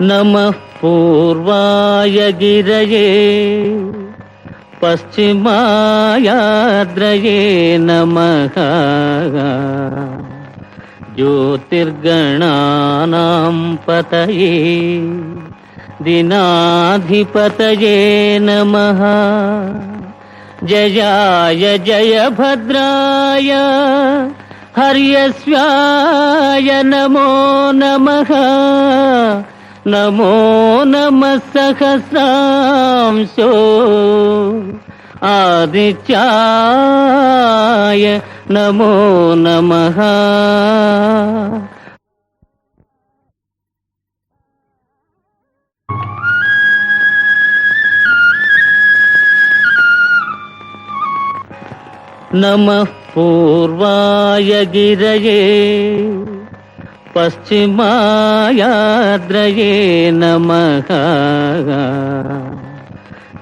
नमः पूर्वाय गिरये पश्चिमायाद्रये नमः। ज्योतिर्गणानां पतये दिनाधिपतये नमः। जयाय जयभद्राय हर्यस्वाय नमो नमः నమో నమ సహస్రాంశో ఆదిత్యాయ నమో నమ నమ పూర్వాయ గిరయే पश्चिमायाद्रये नमः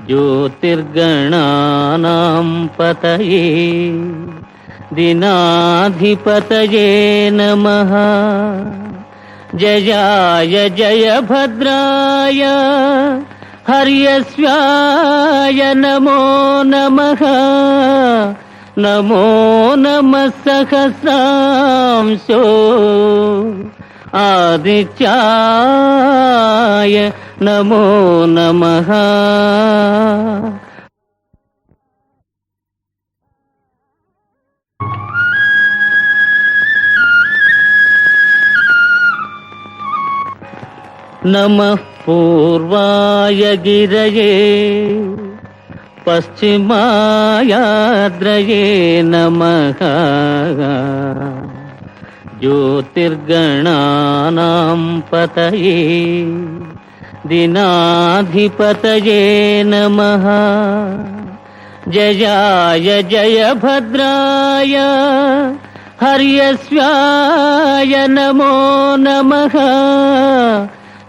ज्योतिर्गणानां पतये दिनाधिपतये नमः जयाय जयभद्राय हर्यस्वाय नमो नमः నమో నమ సహస్రాంశో. ఆదిత్యాయ నమో నమ. నమ పూర్వాయ గిరయే. पश्चिमायाद्रये नमः। ज्योतिर्गणानां पतये दिनाधिपतये नमः। जयाय जयभद्राय हर्यस्वाय नमो नमः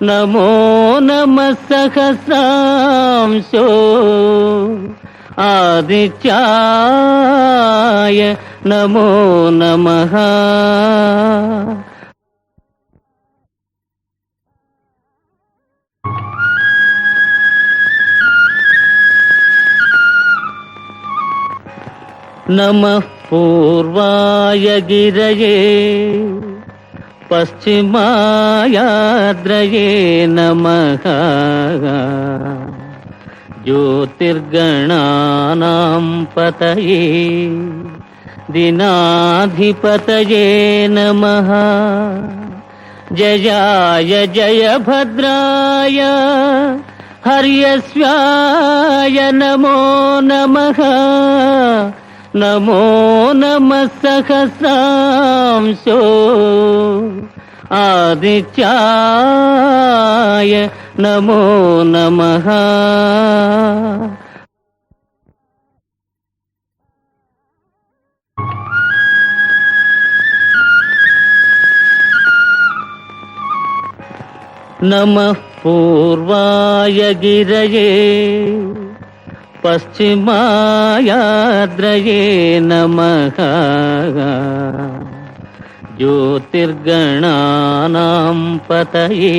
నమో నమ సహస్రాంశో ఆదిత్యాయ నమో నమ. నమ పూర్వాయ గిరయే. పశ్చిమాయాద్రయే నమ జ్యోతిర్గణానాం పతయే దినాధిపతయే నమ జయాయ జయ భద్రాయ హర్యస్వాయ నమో నమ నమో నమ సహస్రాంశో ఆదిత్యాయ నమో నమ. నమ పూర్వాయ గిరయే. पश्चिमायाद्रये नमः ज्योतिर्गणानां पतये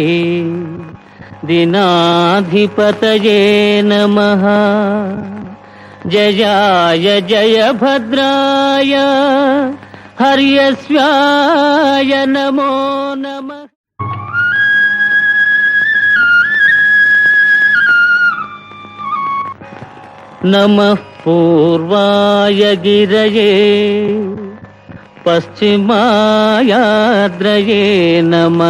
दिनाधिपतये नमः जयाय जयभद्राय हर्यस्वाय नमो नमः। నమః పూర్వాయ గిరయే పశ్చిమాయాద్రయే నమ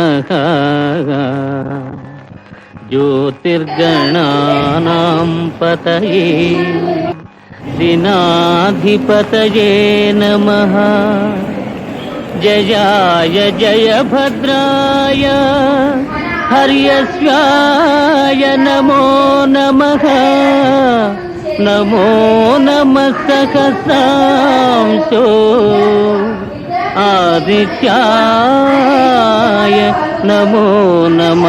జ్యోతిర్గణానాం పతయే దినాధిపతయే నమ జయాయ జయ భద్రాయ హర్యస్వాయ నమో నమ నమో నమ సహసాంశో. ఆదిత్యాయ నమో నమ.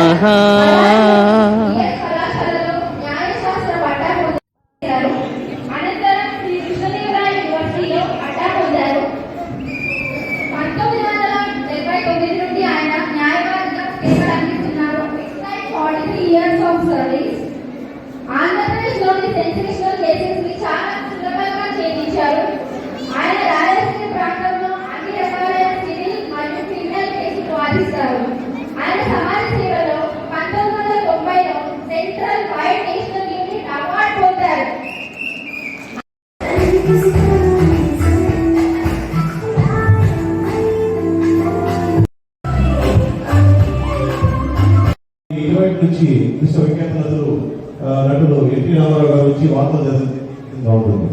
నుంచి విశ్వవిఖ్యాత ఆ, నటులు ఎన్టీ రామారావు గారు వచ్చి వార్తలు చదువుతూ ఉంటుంది.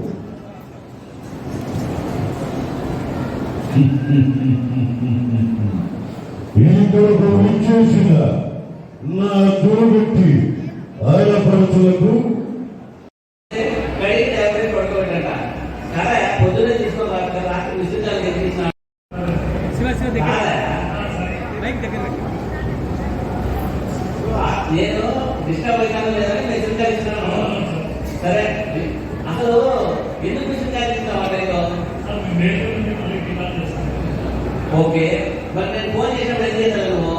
ఎన్నికలకు నా దూరబెట్టి ఆయన పరచులకు ఓకే. మరి నేను ఫోన్ చేసినప్పుడు ఏం చేశాను నువ్వు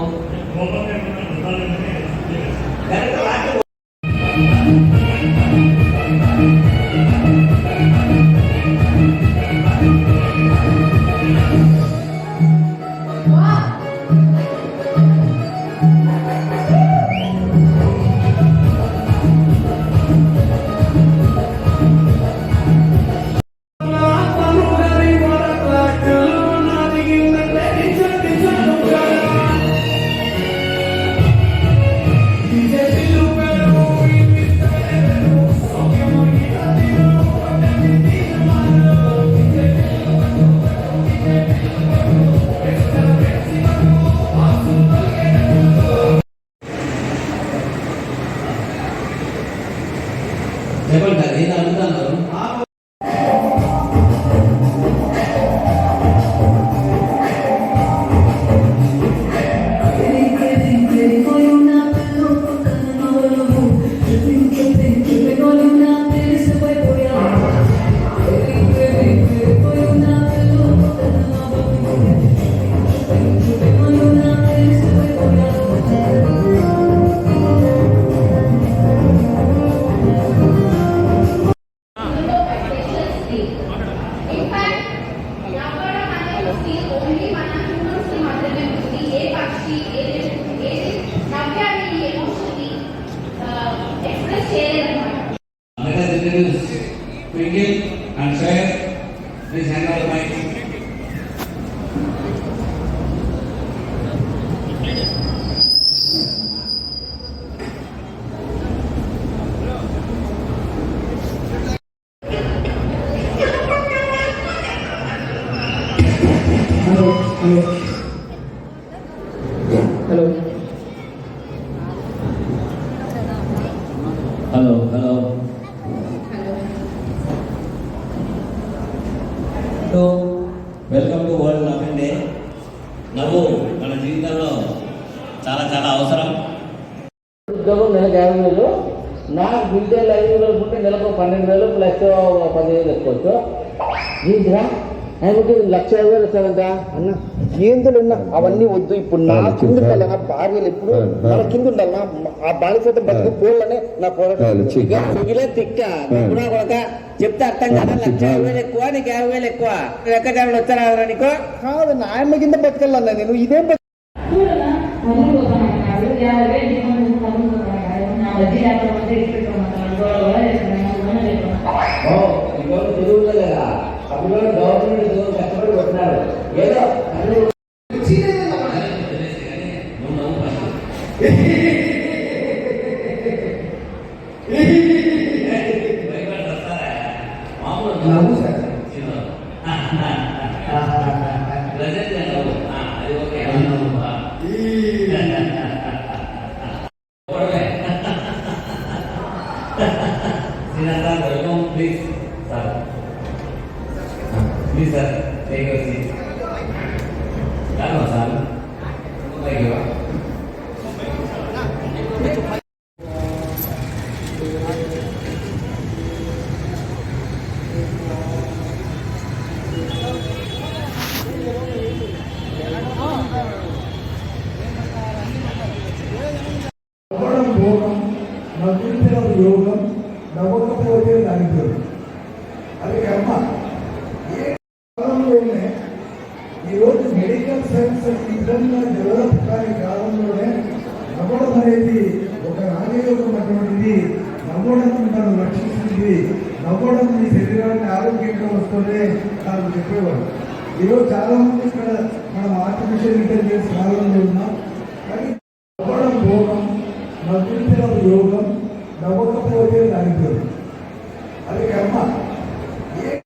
Please hand out the mic. Hello. Hello. బిల్డేళ్ళు ఐదు వేలు అనుకుంటే నెలకు పన్నెండు వేలు ప్లస్ పదివేలు వేసుకోవచ్చు ఏంటిరా ఆయనకి లక్ష యాభై వేలు వస్తాడంట అన్న ఏందులు ఉన్నా అవన్నీ వద్దు ఇప్పుడు నా కింద ఉండాలి నా భార్యలు ఎప్పుడు మన కింద ఉండాలి నా ఆ బాలిసత బతుకు పోలనే నా పోరాటం కూడా కొడక చెప్తే అర్థం కదా? లక్ష యాభై వేలు ఎక్కువ నీకు యాభై వేలు ఎక్కువ. లెక్క వచ్చారా నీకు? కాదు నా ఆయమ్మ కింద బతకాలన్నా నేను. ఇదేం Bisa, thank you. Kalau salah, apa വന്നിട്ട് యోగం യോഗം നമുക്ക് പോലെ നൽകുന്നു ఏ ಅಮ್ಮ కాలంలోనే ఈరోజు మెడికల్ సైన్స్ ఈ విధంగా డెవలప్ కాని కాలంలోనే నమ్మడం అనేది ఒక రాజయోగం అటువంటిది. నవ్వడం మనం రక్షిస్తుంది. నవ్వడం మీ శరీరాన్ని ఆరోగ్యంగా వస్తుందే నాకు చెప్పేవాడు. ఈరోజు చాలామంది ఇక్కడ మనం ఆర్టిఫిషియల్ ఇంటెలిజెన్స్ కాలంలో ఉన్నాం.